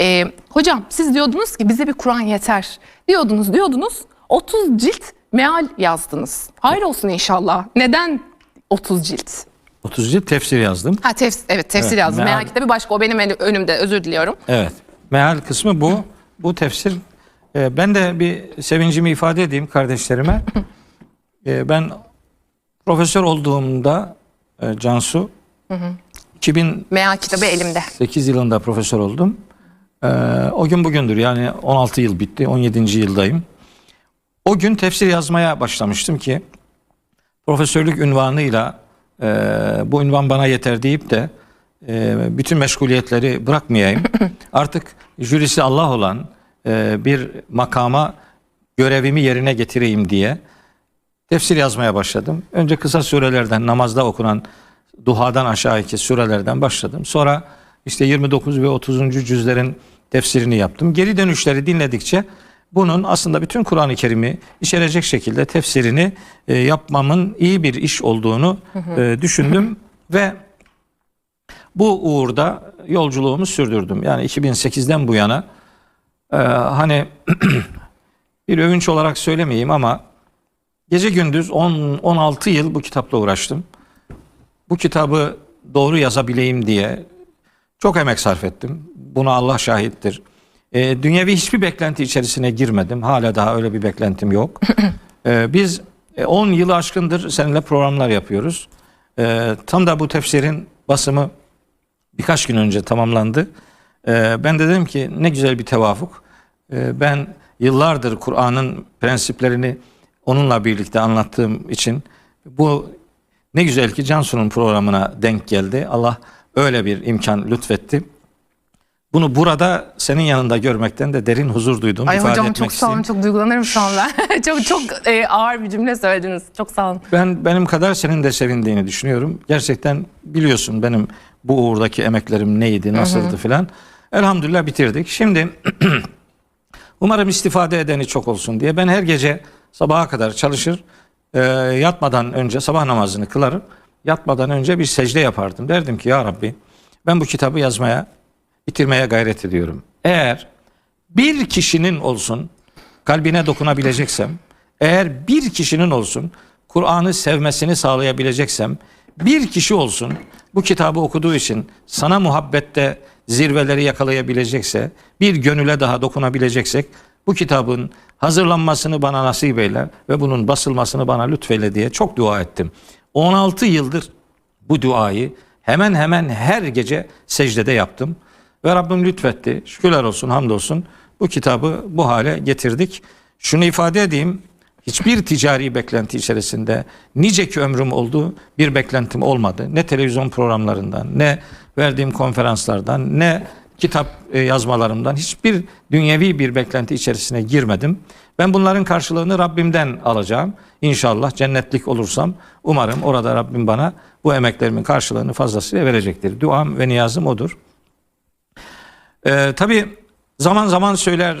Ee, hocam siz diyordunuz ki bize bir Kur'an yeter. Diyordunuz diyordunuz 30 cilt meal yazdınız. Hayır olsun inşallah. Neden 30 cilt? 30 cilt tefsir yazdım. Ha tefsir, evet tefsir Evet, yazdım. meal. Meal kitabı başka o benim önümde özür diliyorum. Evet. Meal kısmı bu. Bu tefsir. Ee, ben de bir sevincimi ifade edeyim kardeşlerime. Ee, ben profesör olduğumda e, Cansu 2008 Meal kitabı elimde. yılında profesör oldum. Ee, o gün bugündür yani 16 yıl bitti. 17. yıldayım. O gün tefsir yazmaya başlamıştım ki profesörlük ünvanıyla e, bu ünvan bana yeter deyip de e, bütün meşguliyetleri bırakmayayım. Artık jürisi Allah olan e, bir makama görevimi yerine getireyim diye tefsir yazmaya başladım. Önce kısa surelerden namazda okunan duhadan aşağıki surelerden başladım. Sonra işte 29 ve 30. cüzlerin tefsirini yaptım. Geri dönüşleri dinledikçe bunun aslında bütün Kur'an-ı Kerim'i içerecek şekilde tefsirini e, yapmamın iyi bir iş olduğunu e, düşündüm ve bu uğurda yolculuğumu sürdürdüm. Yani 2008'den bu yana e, hani bir övünç olarak söylemeyeyim ama gece gündüz 10 16 yıl bu kitapla uğraştım. Bu kitabı doğru yazabileyim diye çok emek sarf ettim. Buna Allah şahittir. E, dünyevi hiçbir beklenti içerisine girmedim. Hala daha öyle bir beklentim yok. E, biz e, 10 yılı aşkındır seninle programlar yapıyoruz. E, tam da bu tefsirin basımı birkaç gün önce tamamlandı. E, ben de dedim ki ne güzel bir tevafuk. E, ben yıllardır Kur'an'ın prensiplerini onunla birlikte anlattığım için bu ne güzel ki Cansu'nun programına denk geldi. Allah öyle bir imkan lütfetti. Bunu burada senin yanında görmekten de derin huzur duydum. Ay ifade hocam etmek çok sağ olun çok duygulanırım şu an ben. çok çok e, ağır bir cümle söylediniz. Çok sağ olun. Ben benim kadar senin de sevindiğini düşünüyorum. Gerçekten biliyorsun benim bu uğurdaki emeklerim neydi, nasıldı filan. Elhamdülillah bitirdik. Şimdi umarım istifade edeni çok olsun diye ben her gece sabaha kadar çalışır. e, yatmadan önce sabah namazını kılarım. Yatmadan önce bir secde yapardım. Derdim ki ya Rabbi ben bu kitabı yazmaya, bitirmeye gayret ediyorum. Eğer bir kişinin olsun kalbine dokunabileceksem, eğer bir kişinin olsun Kur'an'ı sevmesini sağlayabileceksem, bir kişi olsun bu kitabı okuduğu için sana muhabbette zirveleri yakalayabilecekse, bir gönüle daha dokunabileceksek, bu kitabın hazırlanmasını bana nasip eyler ve bunun basılmasını bana lütfeyle diye çok dua ettim. 16 yıldır bu duayı hemen hemen her gece secdede yaptım. Ve Rabbim lütfetti. Şükürler olsun, hamdolsun. Bu kitabı bu hale getirdik. Şunu ifade edeyim. Hiçbir ticari beklenti içerisinde nice ki ömrüm oldu bir beklentim olmadı. Ne televizyon programlarından, ne verdiğim konferanslardan, ne kitap e, yazmalarımdan hiçbir dünyevi bir beklenti içerisine girmedim. Ben bunların karşılığını Rabbimden alacağım. İnşallah cennetlik olursam umarım orada Rabbim bana bu emeklerimin karşılığını fazlasıyla verecektir. Duam ve niyazım odur. Ee, tabii zaman zaman söyler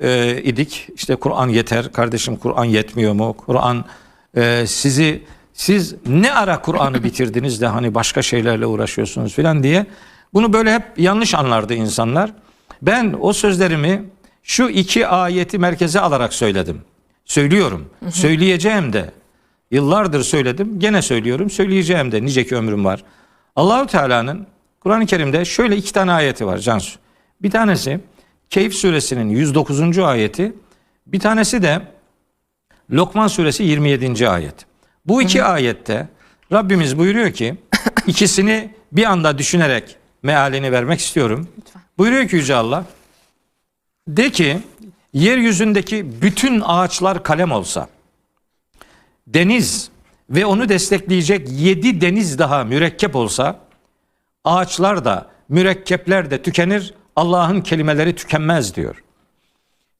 e, idik işte Kur'an yeter kardeşim Kur'an yetmiyor mu? Kur'an e, sizi siz ne ara Kur'an'ı bitirdiniz de hani başka şeylerle uğraşıyorsunuz filan diye. Bunu böyle hep yanlış anlardı insanlar. Ben o sözlerimi şu iki ayeti merkeze alarak söyledim. Söylüyorum. Söyleyeceğim de. Yıllardır söyledim. Gene söylüyorum. Söyleyeceğim de. Nice ki ömrüm var. Allahu Teala'nın Kur'an-ı Kerim'de şöyle iki tane ayeti var Cansu. Bir tanesi Keyif suresinin 109. ayeti. Bir tanesi de Lokman suresi 27. ayet. Bu iki ayette Rabbimiz buyuruyor ki ikisini bir anda düşünerek mealini vermek istiyorum. Buyuruyor ki Yüce Allah de ki yeryüzündeki bütün ağaçlar kalem olsa deniz ve onu destekleyecek yedi deniz daha mürekkep olsa ağaçlar da mürekkepler de tükenir Allah'ın kelimeleri tükenmez diyor.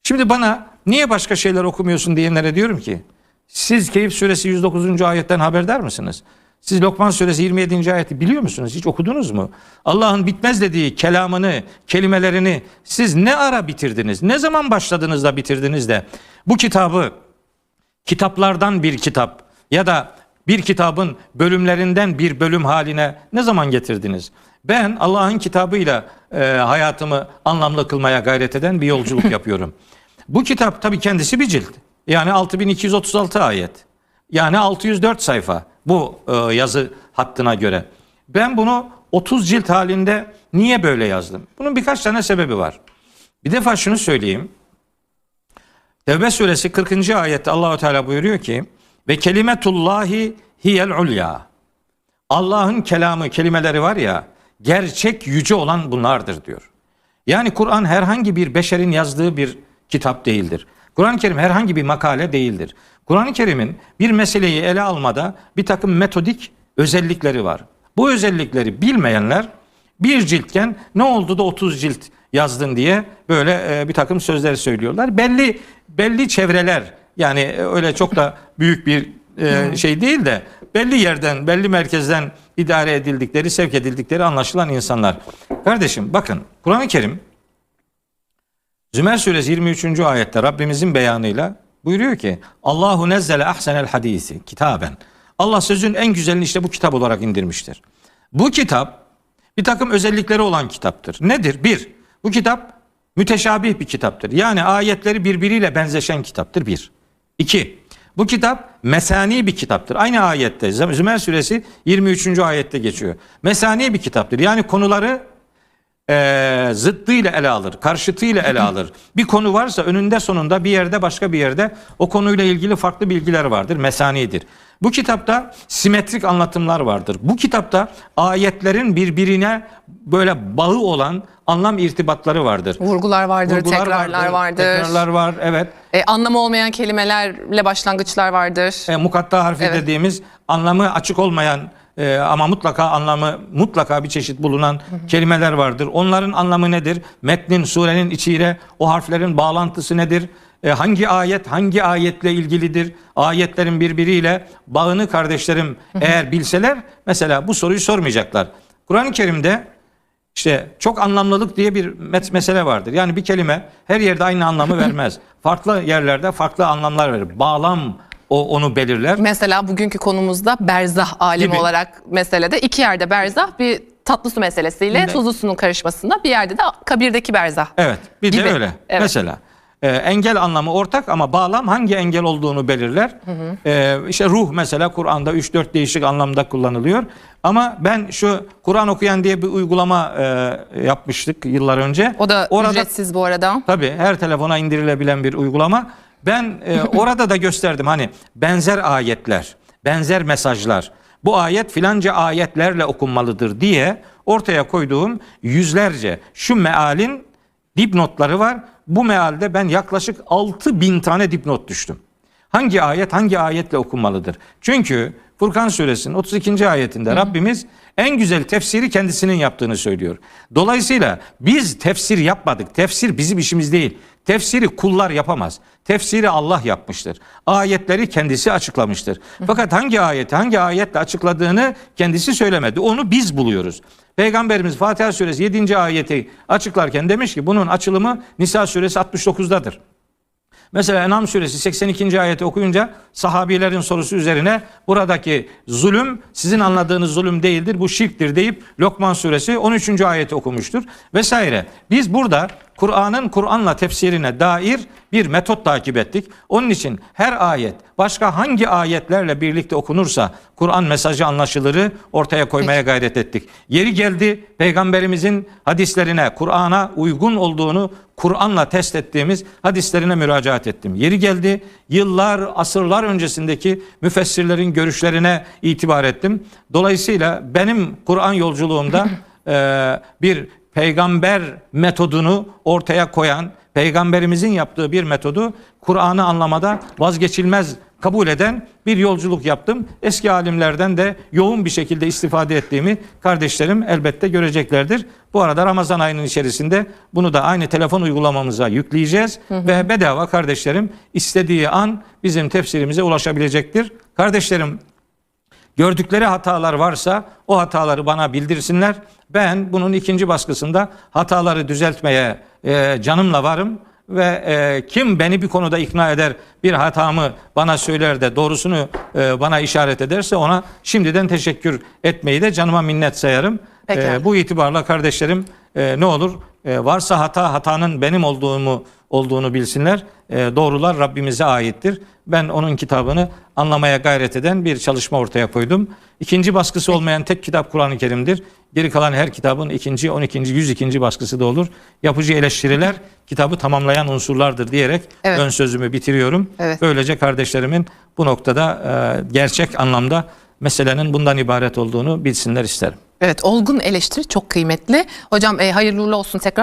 Şimdi bana niye başka şeyler okumuyorsun diyenlere diyorum ki siz Keyif suresi 109. ayetten haberdar mısınız? Siz Lokman suresi 27. ayeti biliyor musunuz? Hiç okudunuz mu? Allah'ın bitmez dediği kelamını, kelimelerini siz ne ara bitirdiniz? Ne zaman başladınız da bitirdiniz de bu kitabı kitaplardan bir kitap ya da bir kitabın bölümlerinden bir bölüm haline ne zaman getirdiniz? Ben Allah'ın kitabıyla e, hayatımı anlamlı kılmaya gayret eden bir yolculuk yapıyorum. Bu kitap tabii kendisi bir cilt. Yani 6236 ayet. Yani 604 sayfa bu e, yazı hattına göre. Ben bunu 30 cilt halinde niye böyle yazdım? Bunun birkaç tane sebebi var. Bir defa şunu söyleyeyim. Tevbe suresi 40. ayette Allahu Teala buyuruyor ki ve kelimetullahi hiyel ulya. Allah'ın kelamı, kelimeleri var ya gerçek yüce olan bunlardır diyor. Yani Kur'an herhangi bir beşerin yazdığı bir kitap değildir. Kur'an-ı Kerim herhangi bir makale değildir. Kur'an-ı Kerim'in bir meseleyi ele almada bir takım metodik özellikleri var. Bu özellikleri bilmeyenler bir ciltken ne oldu da 30 cilt yazdın diye böyle e, bir takım sözler söylüyorlar. Belli belli çevreler yani öyle çok da büyük bir e, şey değil de belli yerden, belli merkezden idare edildikleri, sevk edildikleri anlaşılan insanlar. Kardeşim bakın Kur'an-ı Kerim Zümer suresi 23. ayette Rabbimizin beyanıyla buyuruyor ki Allahu nezzele ahsenel hadisi kitaben. Allah sözün en güzelini işte bu kitap olarak indirmiştir. Bu kitap bir takım özellikleri olan kitaptır. Nedir? Bir, bu kitap müteşabih bir kitaptır. Yani ayetleri birbiriyle benzeşen kitaptır. Bir. İki, bu kitap mesani bir kitaptır. Aynı ayette Zümer suresi 23. ayette geçiyor. Mesani bir kitaptır. Yani konuları e, zıttıyla ele alır, karşıtıyla ele alır. Bir konu varsa önünde sonunda bir yerde başka bir yerde o konuyla ilgili farklı bilgiler vardır. Mesanidir. Bu kitapta simetrik anlatımlar vardır. Bu kitapta ayetlerin birbirine böyle bağı olan anlam irtibatları vardır. Vurgular vardır, Vurgular tekrarlar vardır. Tekrarlar var, evet. E, anlamı olmayan kelimelerle başlangıçlar vardır. E, mukatta harfi Evet. dediğimiz anlamı açık olmayan e, ama mutlaka anlamı mutlaka bir çeşit bulunan kelimeler vardır. Onların anlamı nedir? Metnin, surenin içiyle o harflerin bağlantısı nedir? E, hangi ayet hangi ayetle ilgilidir? Ayetlerin birbiriyle bağını kardeşlerim eğer bilseler mesela bu soruyu sormayacaklar. Kur'an-ı Kerim'de işte çok anlamlılık diye bir met- mesele vardır. Yani bir kelime her yerde aynı anlamı vermez. Farklı yerlerde farklı anlamlar verir. Bağlam o onu belirler. Mesela bugünkü konumuzda berzah alemi Gibi. olarak meselede iki yerde berzah bir tatlı su meselesiyle Ne? tuzlu suyun karışmasında bir yerde de kabirdeki berzah. Evet, bir Gibi. de öyle. Evet. Mesela e, engel anlamı ortak ama bağlam hangi engel olduğunu belirler. E, işte ruh mesela Kur'an'da 3-4 değişik anlamda kullanılıyor. Ama ben şu Kur'an okuyan diye bir uygulama e, yapmıştık yıllar önce. O da Orada ücretsiz bu arada. Tabii her telefona indirilebilen bir uygulama. Ben e, orada da gösterdim hani benzer ayetler, benzer mesajlar. Bu ayet filanca ayetlerle okunmalıdır diye ortaya koyduğum yüzlerce şu mealin dipnotları var. Bu mealde ben yaklaşık 6000 bin tane dipnot düştüm. Hangi ayet hangi ayetle okunmalıdır? Çünkü Furkan suresinin 32. ayetinde Rabbimiz en güzel tefsiri kendisinin yaptığını söylüyor. Dolayısıyla biz tefsir yapmadık. Tefsir bizim işimiz değil. Tefsiri kullar yapamaz. Tefsiri Allah yapmıştır. Ayetleri kendisi açıklamıştır. Fakat hangi ayeti hangi ayetle açıkladığını kendisi söylemedi. Onu biz buluyoruz. Peygamberimiz Fatiha suresi 7. ayeti açıklarken demiş ki bunun açılımı Nisa suresi 69'dadır. Mesela Enam suresi 82. ayeti okuyunca sahabilerin sorusu üzerine buradaki zulüm sizin anladığınız zulüm değildir bu şirktir deyip Lokman suresi 13. ayeti okumuştur vesaire. Biz burada Kur'an'ın Kur'an'la tefsirine dair bir metot takip ettik. Onun için her ayet başka hangi ayetlerle birlikte okunursa Kur'an mesajı anlaşılırı ortaya koymaya gayret ettik. Yeri geldi peygamberimizin hadislerine Kur'an'a uygun olduğunu Kur'an'la test ettiğimiz hadislerine müracaat ettim. Yeri geldi yıllar, asırlar öncesindeki müfessirlerin görüşlerine itibar ettim. Dolayısıyla benim Kur'an yolculuğumda eee, bir peygamber metodunu ortaya koyan, peygamberimizin yaptığı bir metodu Kur'an'ı anlamada vazgeçilmez kabul eden bir yolculuk yaptım. Eski alimlerden de yoğun bir şekilde istifade ettiğimi kardeşlerim elbette göreceklerdir. Bu arada Ramazan ayının içerisinde bunu da aynı telefon uygulamamıza yükleyeceğiz ve bedava kardeşlerim istediği an bizim tefsirimize ulaşabilecektir. Kardeşlerim Gördükleri hatalar varsa o hataları bana bildirsinler. Ben bunun ikinci baskısında hataları düzeltmeye e, canımla varım ve e, kim beni bir konuda ikna eder, bir hatamı bana söyler de doğrusunu e, bana işaret ederse ona şimdiden teşekkür etmeyi de canıma minnet sayarım. E, bu itibarla kardeşlerim e, ne olur? E, varsa hata hatanın benim olduğumu olduğunu bilsinler. E, doğrular Rabbimize aittir. Ben onun kitabını anlamaya gayret eden bir çalışma ortaya koydum. İkinci baskısı olmayan tek kitap Kur'an-ı Kerim'dir. Geri kalan her kitabın ikinci, on ikinci, yüz ikinci baskısı da olur. Yapıcı eleştiriler kitabı tamamlayan unsurlardır diyerek Evet. ön sözümü bitiriyorum. Evet. Böylece kardeşlerimin bu noktada e, gerçek anlamda meselenin bundan ibaret olduğunu bilsinler isterim. Evet olgun eleştiri çok kıymetli. Hocam e, hayırlı uğurlu olsun tekrar.